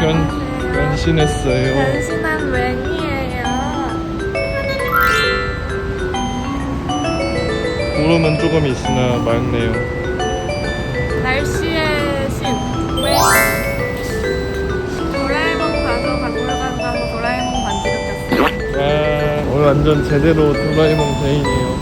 변, 변신했어요. 변신한 웬이에요. 구름은 조금 있으나 맑네요. 날씨의 신. 왜? 도라에몽 가서 박물관 가서 도라에몽 반지도 꼈어요. 와, 오늘 완전 제대로 도라에몽 데이네요.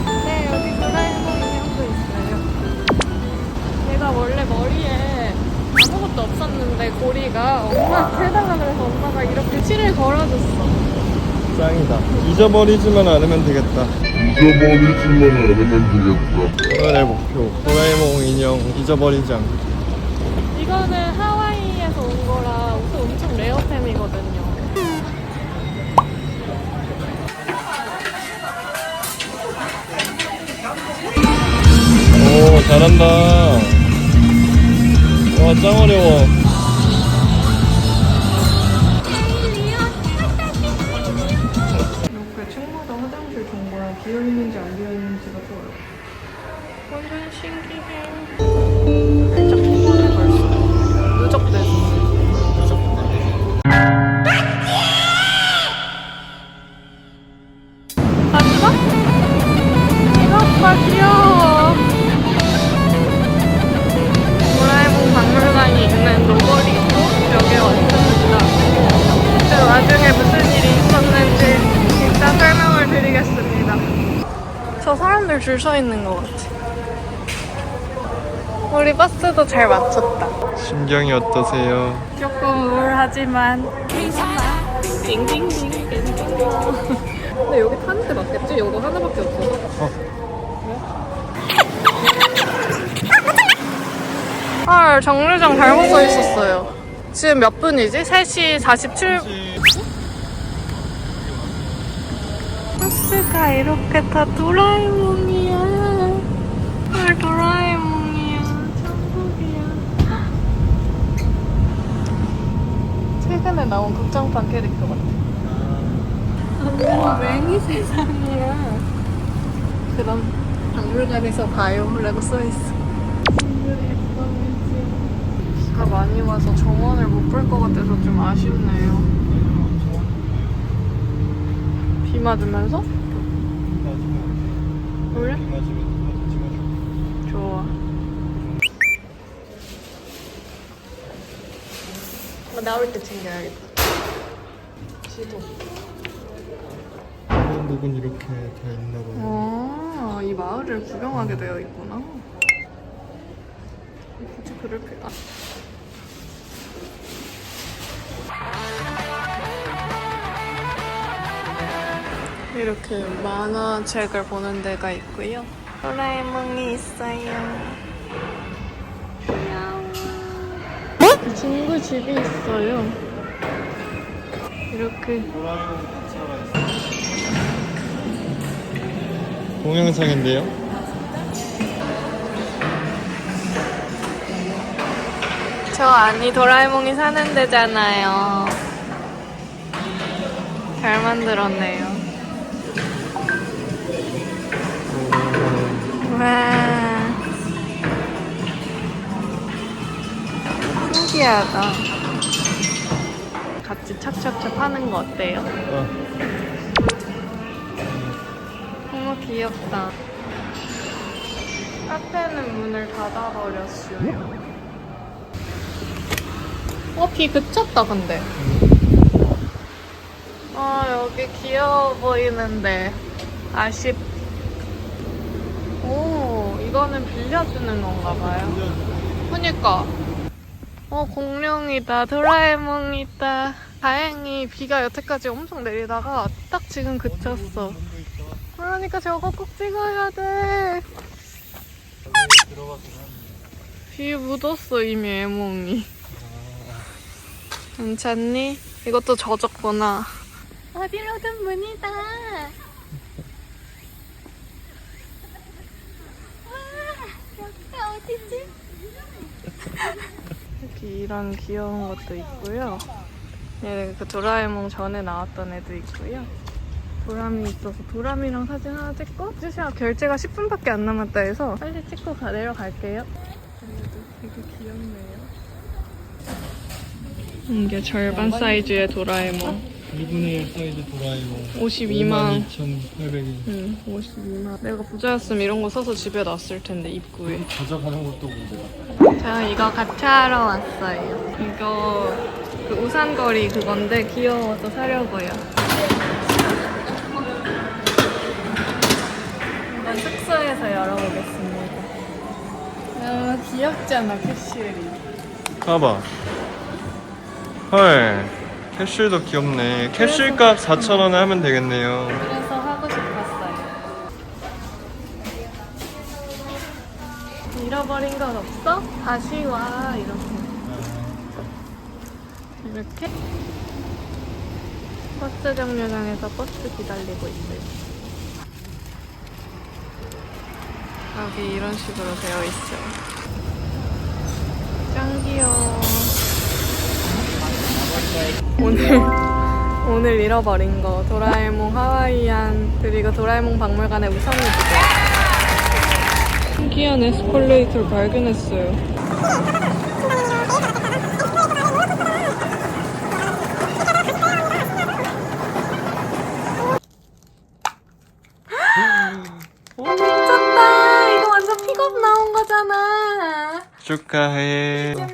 고리가 엄마한테 해달라 그래서 엄마가 이렇게 실을 걸어줬어. 짱이다. 잊어버리지만 않으면 되겠다. 잊어버리지만 않으면 되겠다. 오늘의 목표. 도라에몽 인형 잊어버리지 않기. 이거는 하와이에서 온 거라 또 엄청 레어템이거든요. 오, 잘한다. 와, 짱 어려워. 비어 있는지 안 비어 있는지가 보여. 완전 신기해. 사람들 줄 서 있는 것 같아. 우리 버스도 잘 맞췄다. 심경이 어떠세요? 조금 우울하지만 괜찮아. 근데 여기 타는 데 맞겠지? 이거 하나밖에 없어서. 헐, 정류장 잘못 서 있었어요. 지금 몇 분이지? 3시 47분. 버스가 이렇게 다 도라에몽이야. 헐, 도라에몽이야. 천국이야. 최근에 나온 극장판 캐릭터 같아. 완전 맹이 세상이야. 그럼 박물관에서 봐요라고 써있어. 비가 많이 와서 정원을 못 볼 것 같아서 좀 아쉽네요. 비 맞으면서? 그래? 좋아. 어, 나올 때 챙겨야겠다. 지도. 한국은 이렇게 다 있나 봐요. 아, 이 마을을 구경하게 되어 있구나. 굳이 그럴 필요. 아. 이렇게 만화 책을 보는 데가 있고요. 도라에몽이 있어요. 귀여워. 친구 집이 있어요. 이렇게 동영상인데요? 저 아니 도라에몽이 사는 데잖아요. 잘 만들었네요. 신기하다. 같이 착착착 하는 거 어때요? 어, 너무 귀엽다. 카페는 문을 닫아버렸어요. 어, 비 그쳤다, 근데. 아, 여기 귀여워 보이는데. 아쉽. 오, 이거는 빌려주는 건가 봐요. 그니까. 어, 공룡이다. 도라에몽이다. 다행히 비가 여태까지 엄청 내리다가 딱 지금 그쳤어. 그러니까 저거 꼭 찍어야 돼. 비 묻었어 이미 애몽이. 괜찮니? 이것도 젖었구나. 어디로든 문이다. 와, 여기가 어디지? 이런 귀여운 것도 있고요. 예, 그 도라에몽 전에 나왔던 애도 있고요. 도라미 있어서 도라미랑 사진 하나 찍고 2시간 결제가 10분밖에 안 남았다 해서 빨리 찍고 가, 내려갈게요. 되게 귀엽네요. 이게 절반 사이즈의 도라에몽. 2분의 1 사이즈 도라에몽 52만. 22,800원 응, 52만. 내가 부자였으면 이런 거 사서 집에 놨을 텐데 입구에. 가져가는 것도 문제다 저 이거 같이 하러 왔어요. 이거 그 우산거리 그건데 귀여워서 사려고요. 한번 숙소에서 열어보겠습니다. 너무 귀엽잖아, 캐슈리. 봐봐 헐 캡슐도 귀엽네 캡슐 값 4,000원에 하면 되겠네요 그래서 하고 싶었어요. 잃어버린 건 없어? 다시 와 이렇게. 이렇게 버스 정류장에서 버스 기다리고 있어요. 여기 이런 식으로 되어 있어요. 짱 귀여워. 오늘 오늘 잃어버린 거. 도라에몽 하와이안 그리고 도라에몽 박물관에 우산을 주고 신기한 에스컬레이터를 발견했어요. 오 미쳤다. 이거 완전 픽업 나온 거잖아. 축하해. 와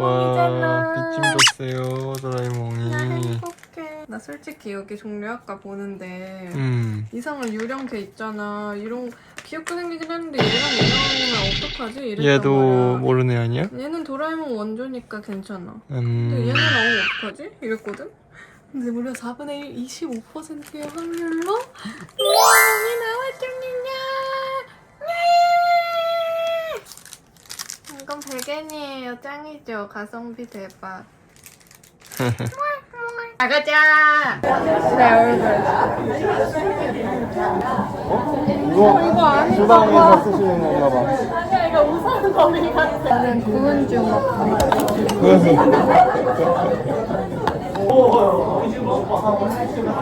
도라에몽이잖아 빗짐 줬어요 도라에몽이 나 행복해 나 솔직히 여기 종류 아까 보는데 음 이상한 유령 걔 있잖아. 이런 귀엽게 생기긴 했는데 얘랑 얘랑은 어떡하지? 이랬단 얘도 말이야. 모르는 애 아니야? 얘는 도라에몽 원조니까 괜찮아. 근데 음 얘는 나오면 어떡하지? 이랬거든? 근데 무려 4분의 1, 25%의 확률로 도라에몽이 백엔이에요. 짱이죠. 가성비 대박. 나가자! 내 얼굴. 이거 이거 아닌가 주방에서 쓰시는 건가 봐 아니야 이거 우산 거미 같아. 나는 구운 주먹.